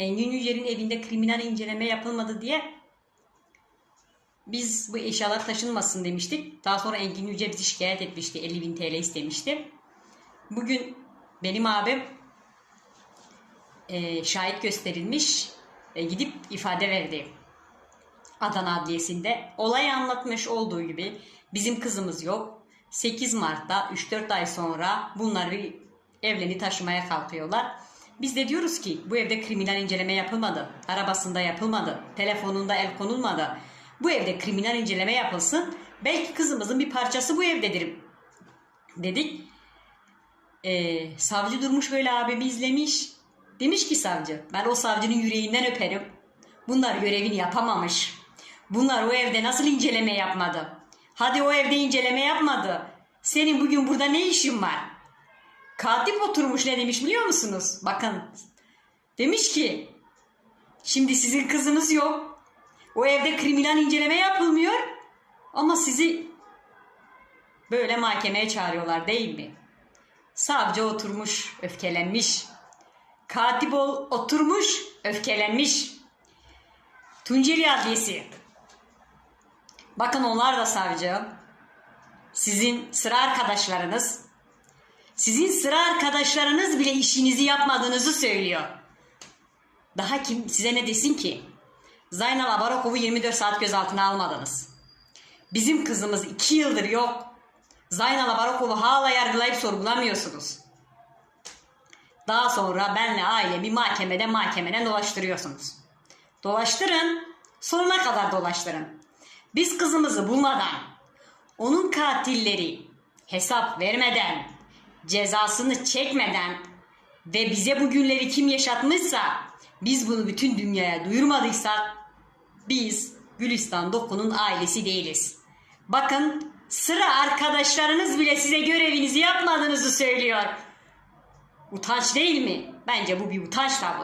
Engin Yücel'in evinde kriminal inceleme yapılmadı diye biz bu eşyalar taşınmasın demiştik. Daha sonra Engin Yücel bizi şikayet etmişti. 50 bin TL istemişti. Bugün benim abim e, şahit gösterilmiş e, gidip ifade verdi. Adana Adliyesi'nde olayı anlatmış olduğu gibi bizim kızımız yok. 8 Mart'ta 3-4 ay sonra bunlar bir evleni taşımaya kalkıyorlar. Biz de diyoruz ki bu evde kriminal inceleme yapılmadı. Arabasında yapılmadı. Telefonunda el konulmadı. Bu evde kriminal inceleme yapılsın. Belki kızımızın bir parçası bu evdedir dedik. Ee, savcı durmuş böyle abimi izlemiş. Demiş ki savcı ben o savcının yüreğinden öperim. Bunlar görevini yapamamış. Bunlar o evde nasıl inceleme yapmadı? Hadi o evde inceleme yapmadı. Senin bugün burada ne işin var? Katip oturmuş ne demiş biliyor musunuz? Bakın. Demiş ki şimdi sizin kızınız yok. O evde kriminal inceleme yapılmıyor. Ama sizi böyle mahkemeye çağırıyorlar değil mi? Savcı oturmuş, öfkelenmiş. Katip ol, oturmuş, öfkelenmiş. Tunceli Adliyesi. Bakın onlar da savcı. Sizin sıra arkadaşlarınız. Sizin sıra arkadaşlarınız bile işinizi yapmadığınızı söylüyor. Daha kim size ne desin ki? Zaynal Abarokov'u 24 saat gözaltına almadınız. Bizim kızımız 2 yıldır yok. Zaynal Abarokov'u hala yargılayıp sorgulamıyorsunuz. Daha sonra benle ailemi mahkemede mahkemeden dolaştırıyorsunuz. Dolaştırın, sonuna kadar dolaştırın. Biz kızımızı bulmadan, onun katilleri hesap vermeden, cezasını çekmeden ve bize bu günleri kim yaşatmışsa, biz bunu bütün dünyaya duyurmadıysak, biz Gülistan Doku'nun ailesi değiliz. Bakın sıra arkadaşlarınız bile size görevinizi yapmadığınızı söylüyor. Utanç değil mi? Bence bu bir utanç tablosu.